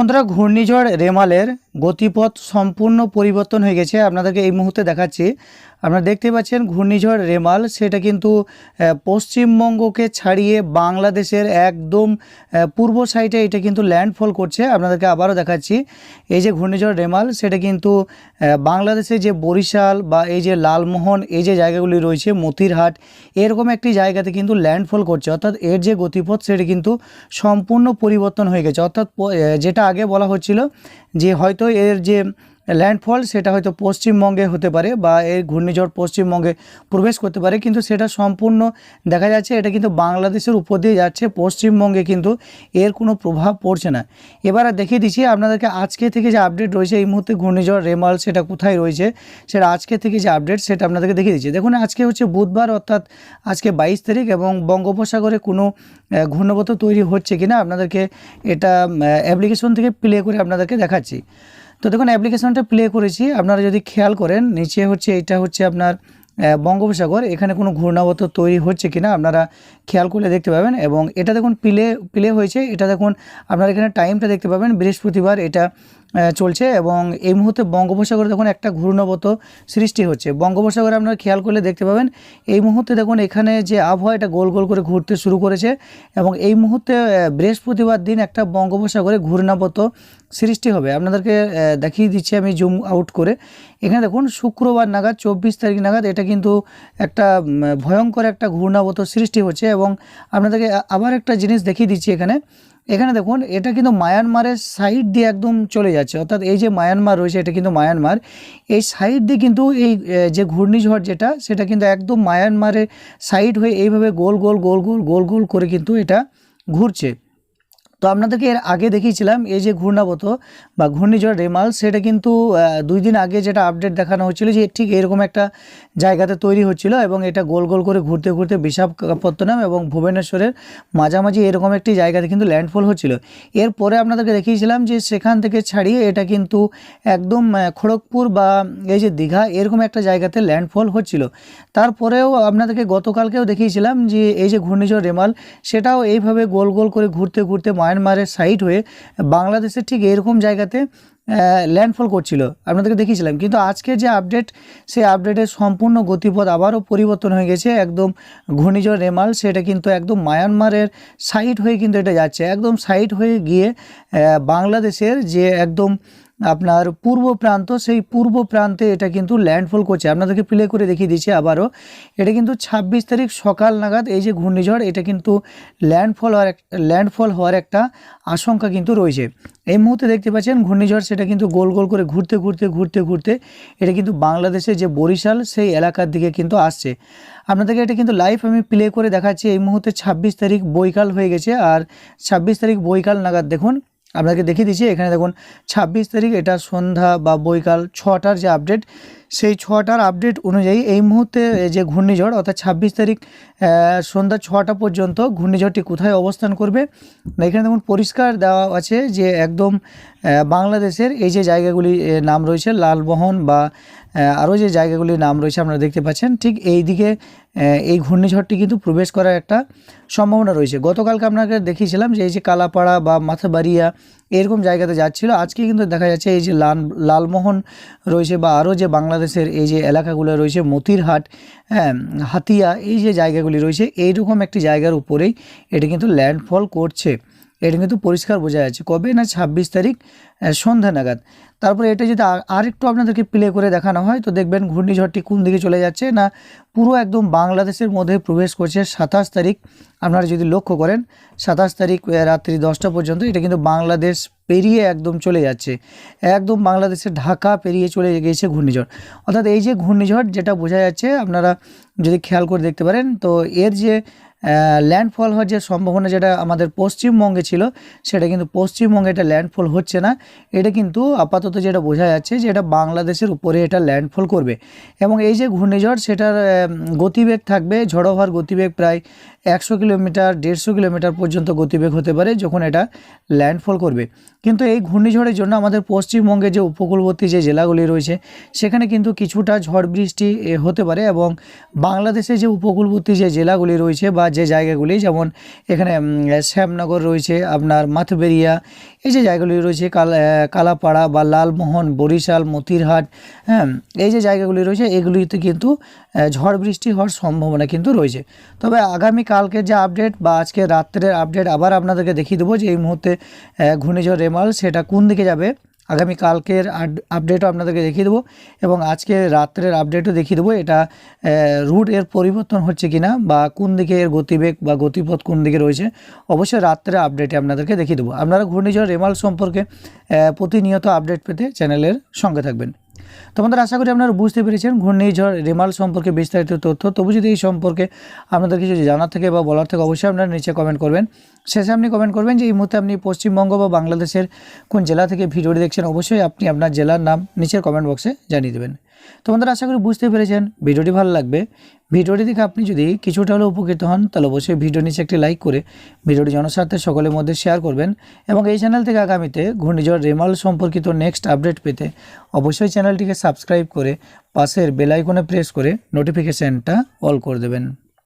বন্ধুরা ঘূর্ণিঝড় রেমালের গতিপথ সম্পূর্ণ পরিবর্তন হয়ে গেছে। আপনাদেরকে এই মুহূর্তে দেখাচ্ছি। আপনারা দেখতে পাচ্ছেন ঘূর্ণিঝড় রেমাল, সেটা কিন্তু পশ্চিমবঙ্গকে ছাড়িয়ে বাংলাদেশের একদম পূর্ব সাইডে এটা কিন্তু ল্যান্ডফল করছে। আপনাদেরকে আবারও দেখাচ্ছি, এই যে ঘূর্ণিঝড় রেমাল, সেটা কিন্তু বাংলাদেশে যে বরিশাল বা এই যে লালমোহন, এই যে জায়গাগুলি রয়েছে, মতিরহাট, এরকম একটি জায়গাতে কিন্তু ল্যান্ডফল করছে। অর্থাৎ এর যে গতিপথ, সেটা কিন্তু সম্পূর্ণ পরিবর্তন হয়ে গেছে। অর্থাৎ যেটা আগে বলা হচ্ছিল যে হয়তো এর যে ল্যান্ডফল সেটা হয়তো পশ্চিমবঙ্গে হতে পারে বা এর ঘূর্ণিঝড় পশ্চিমবঙ্গে প্রবেশ করতে পারে, কিন্তু সেটা সম্পূর্ণ দেখা যাচ্ছে এটা কিন্তু বাংলাদেশের উপর দিয়ে যাচ্ছে, পশ্চিমবঙ্গে কিন্তু এর কোনো প্রভাব পড়ছে না। এবার দেখিয়ে দিচ্ছি আপনাদেরকে আজকে থেকে যে আপডেট রয়েছে, এই মুহূর্তে ঘূর্ণিঝড় রেমাল সেটা কোথায় রয়েছে, সেটা আজকে থেকে যে আপডেট সেটা আপনাদেরকে দেখিয়ে দিচ্ছি। দেখুন, আজকে হচ্ছে বুধবার অর্থাৎ আজকে বাইশ তারিখ এবং বঙ্গোপসাগরে কোনো ঘূর্ণবত তৈরি হচ্ছে কিনা আপনাদেরকে এটা অ্যাপ্লিকেশন থেকে প্লে করে আপনাদেরকে দেখাচ্ছি। তো দেখুন অ্যাপ্লিকেশনটা প্লে করেছি। আপনারা যদি খেয়াল করেন, নিচে হচ্ছে এটা হচ্ছে আপনার বঙ্গোপসাগর। এখানে কোনো ঘূর্ণাবত তৈরি হচ্ছে কিনা আপনারা খেয়াল করলে দেখতে পাবেন। এবং এটা দেখুন প্লে প্লে হয়েছে। এটা দেখুন, আপনারা এখানে টাইমটা দেখতে পাবেন। বৃহস্পতিবার এটা চলছে এবং এই মুহূর্তে বঙ্গোপসাগরে দেখুন একটা ঘূর্ণাবর্ত সৃষ্টি হচ্ছে। বঙ্গোপসাগরে আপনারা খেয়াল করলে দেখতে পাবেন, এই মুহূর্তে দেখুন এখানে যে আবহাওয়া এটা গোল গোল করে ঘুরতে শুরু করেছে এবং এই মুহূর্তে বৃহস্পতিবার দিন একটা বঙ্গোপসাগরে ঘূর্ণাবত সৃষ্টি হবে। আপনাদেরকে দেখিয়ে দিচ্ছি আমি জুম আউট করে। এখানে দেখুন শুক্রবার নাগাদ, চব্বিশ তারিখ নাগাদ এটা কিন্তু একটা ভয়ঙ্কর একটা ঘূর্ণাবত সৃষ্টি হচ্ছে এবং আপনাদেরকে আবার একটা জিনিস দেখিয়ে দিচ্ছি এখানে। এখানে দেখুন, এটা কিন্তু মায়ানমারের সাইড দিয়ে একদম চলে যাচ্ছে। অর্থাৎ এই যে মায়ানমার রয়েছে, এটা কিন্তু মায়ানমার। এই সাইড দিয়ে কিন্তু এই যে ঘূর্ণিঝড় যেটা, সেটা কিন্তু একদম মায়ানমারের সাইড হয়ে এইভাবে গোল গোল গোল গোল গোল গোল করে কিন্তু এটা ঘুরছে। তো আপনাদেরকে এর আগে দেখিয়েছিলাম, এই যে ঘূর্ণাবত বা ঘূর্ণিঝড় রেমাল, সেটা কিন্তু দুই দিন আগে যেটা আপডেট দেখানো হচ্ছিল যে ঠিক এরকম একটা জায়গাতে তৈরি হচ্ছিল এবং এটা গোল গোল করে ঘুরতে ঘুরতে বিশাখাপত্তনম এবং ভুবনেশ্বরের মাঝামাঝি এরকম একটি জায়গাতে কিন্তু ল্যান্ডফল হচ্ছিল। এরপরে আপনাদেরকে দেখিয়েছিলাম যে সেখান থেকে ছাড়িয়ে এটা কিন্তু একদম খড়গপুর বা এই যে দীঘা এরকম একটা জায়গাতে ল্যান্ডফল হচ্ছিল। তারপরেও আপনাদেরকে গতকালকেও দেখিয়েছিলাম যে এই যে ঘূর্ণিঝড় রেমাল, সেটাও এইভাবে গোল গোল করে ঘুরতে ঘুরতে মায়ানমারের সাইড হয়ে বাংলাদেশের ঠিক এরকম জায়গাতে ল্যান্ডফল করছিল। আপনাদেরকে দেখিয়েছিলাম। কিন্তু আজকে যে আপডেট সেই আপডেটের সম্পূর্ণ গতিপথ আবারও পরিবর্তন হয়ে গেছে। একদম ঘূর্ণিঝড় রেমাল, সেটা কিন্তু একদম মায়ানমারের সাইড হয়ে কিন্তু এটা যাচ্ছে। একদম সাইড হয়ে গিয়ে বাংলাদেশের যে একদম আপনার পূর্ব প্রান্ত, সেই পূর্ব প্রান্তে এটা কিন্তু ল্যান্ডফল করছে। আপনাদেরকে প্লে করে দেখিয়ে দিচ্ছি আবারও। এটা কিন্তু ছাব্বিশ তারিখ সকাল নাগাদ, এই যে ঘূর্ণিঝড়, এটা কিন্তু ল্যান্ডফল হওয়ার ল্যান্ডফল হওয়ার একটা আশঙ্কা কিন্তু রয়েছে। এই মুহূর্তে দেখতে পাচ্ছেন ঘূর্ণিঝড়, সেটা কিন্তু গোল গোল করে ঘুরতে ঘুরতে ঘুরতে ঘুরতে এটা কিন্তু বাংলাদেশে যে বরিশাল, সেই এলাকার দিকে কিন্তু আসছে। আপনাদেরকে এটা কিন্তু লাইভ আমি প্লে করে দেখাচ্ছি। এই মুহূর্তে ছাব্বিশ তারিখ বৈকাল হয়ে গেছে। আর ছাব্বিশ তারিখ বৈকাল নাগাদ দেখুন আপনাকে দেখিয়ে দিচ্ছি, এখানে দেখুন, ছাব্বিশ তারিখ, এটা সন্ধ্যা বা বৈকাল ছটার যে আপডেট সেই ছটার আপডেট অনুযায়ী এই মুহূর্তে যে ঘূর্ণিঝড়, অর্থাৎ ছাব্বিশ তারিখ সন্ধ্যা ছটা পর্যন্ত ঘূর্ণিঝড়টি কোথায় অবস্থান করবে? এখানে দেখুন, পরিষ্কার দেওয়া আছে যে একদম বাংলাদেশের এই যে জায়গাগুলি নাম রয়েছে লালমোহন বা আরও যে জায়গাগুলির নাম রয়েছে আপনারা দেখতে পাচ্ছেন, ঠিক এই দিকে এই ঘূর্ণিঝড়টি কিন্তু প্রবেশ করার একটা সম্ভাবনা রয়েছে। গতকালকে আপনাকে দেখিয়েছিলাম যে এই যে কালাপাড়া বা মাথাবাড়িয়া এরকম জায়গাতে যাচ্ছিল। আজকে কিন্তু দেখা যাচ্ছে এই যে লাল লালমোহন রয়েছে বা আরও যে বাংলাদেশের এই যে এলাকাগুলো রয়েছে, মতিরহাট হ্যাঁ হাতিয়া, এই যে জায়গাগুলি রয়েছে, এইরকম একটি জায়গার উপরেই এটি কিন্তু ল্যান্ডফল করছে। এটা কিন্তু পরিষ্কার বোঝা যাচ্ছে। কবে না ছাব্বিশ তারিখ সন্ধ্যা নাগাদ। তারপরে এটা যদি আর- আরেকটু আপনাদেরকে প্লে করে দেখানো হয়, তো দেখবেন ঘূর্ণিঝড়টি কোন দিকে চলে যাচ্ছে না পুরো একদম বাংলাদেশের মধ্যে প্রবেশ করছে সাতাশ তারিখ। আপনারা যদি লক্ষ্য করেন, সাতাশ তারিখ রাত্রি দশটা পর্যন্ত এটা কিন্তু বাংলাদেশ পেরিয়ে একদম চলে যাচ্ছে। একদম বাংলাদেশের ঢাকা পেরিয়ে চলে গিয়েছে ঘূর্ণিঝড়। অর্থাৎ এই যে ঘূর্ণিঝড়, যেটা বোঝা যাচ্ছে, আপনারা যদি খেয়াল করে দেখতে পারেন, তো এর যে ল্যান্ডফল হওয়ার যে সম্ভাবনা যেটা আমাদের পশ্চিমবঙ্গে ছিল, সেটা কিন্তু পশ্চিমবঙ্গে এটা ল্যান্ডফল হচ্ছে না। এটা কিন্তু আপাতত যেটা বোঝা যাচ্ছে যে এটা বাংলাদেশের উপরে এটা ল্যান্ডফল করবে। এবং এই যে ঘূর্ণিঝড়, সেটার গতিবেগ থাকবে, ঝড়ো হওয়ার গতিবেগ প্রায় একশো কিলোমিটার, দেড়শো কিলোমিটার পর্যন্ত গতিবেগ হতে পারে যখন এটা ল্যান্ডফল করবে। কিন্তু এই ঘূর্ণিঝড়ের জন্য আমাদের পশ্চিমবঙ্গে যে উপকূলবর্তী যে জেলাগুলি রয়েছে, সেখানে কিন্তু কিছুটা ঝড় বৃষ্টি হতে পারে এবং বাংলাদেশে যে উপকূলবর্তী যে জেলাগুলি রয়েছে বা যে জায়গাগুলি, যেমন এখানে শ্যামনগর রয়েছে আপনার মাথবেরিয়া, এই যে জায়গাগুলি রয়েছে কাল কালাপাড়া বা লালমোহন, বরিশাল, মতিরহাট হ্যাঁ এই যে জায়গাগুলি রয়েছে, এগুলিতে কিন্তু ঝড় বৃষ্টি হওয়ার সম্ভাবনা কিন্তু রয়েছে। তবে আগামী কালকের যে আপডেট বা আজকে রাত্রের আপডেট আবার আপনাদেরকে দেখিয়ে দেবো যে এই মুহূর্তে ঘূর্ণিঝড় রেমাল সেটা কোন দিকে যাবে। আগামী কালকের আপডেটও আপনাদেরকে দেখিয়ে দেবো এবং আজকে রাত্রের আপডেটও দেখিয়ে দেবো এটা রুট এর পরিবর্তন হচ্ছে কিনা বা কোন দিকে এর গতিবেগ বা গতিপথ কোন দিকে রয়েছে, অবশ্যই রাত্রে আপডেটে আপনাদেরকে দেখিয়ে দেবো। আপনারা ঘূর্ণিঝড় রেমাল সম্পর্কে প্রতিনিয়ত আপডেট পেতে চ্যানেলের সঙ্গে থাকবেন। তোমাদের আশা করি আপনারা বুঝতে পেরেছেন, ঘূর্ণিঝড়, রেমাল সম্পর্কে বিস্তারিত তথ্য। তবু যদি এই সম্পর্কে আপনাদের কিছু জানার থেকে বা বলার থেকে, অবশ্যই আপনারা নিচে কমেন্ট করবেন। শেষে আপনি কমেন্ট করবেন যে এই মুহূর্তে আপনি পশ্চিমবঙ্গ বা বাংলাদেশের কোন জেলা থেকে ভিডিওটি দেখছেন, অবশ্যই আপনি আপনার জেলার নাম নিচের কমেন্ট বক্সে জানিয়ে দেবেন। তোমাদের আশা করি বুঝতে পেরেছেন, ভিডিওটি ভালো লাগবে। ভিডিওটি দেখে আপনি যদি কিছুটা হলেও উপকৃত হন, তাহলে অবশ্যই ভিডিও নিচে একটি লাইক করে ভিডিওটি জনস্বার্থে সকলের মধ্যে শেয়ার করবেন এবং এই চ্যানেল থেকে আগামীতে ঘূর্ণিঝড় রেমাল সম্পর্কিত নেক্সট আপডেট পেতে অবশ্যই চ্যানেলটিকে সাবস্ক্রাইব করে পাশের বেলাইকনে প্রেস করে নোটিফিকেশানটা অল করে দেবেন।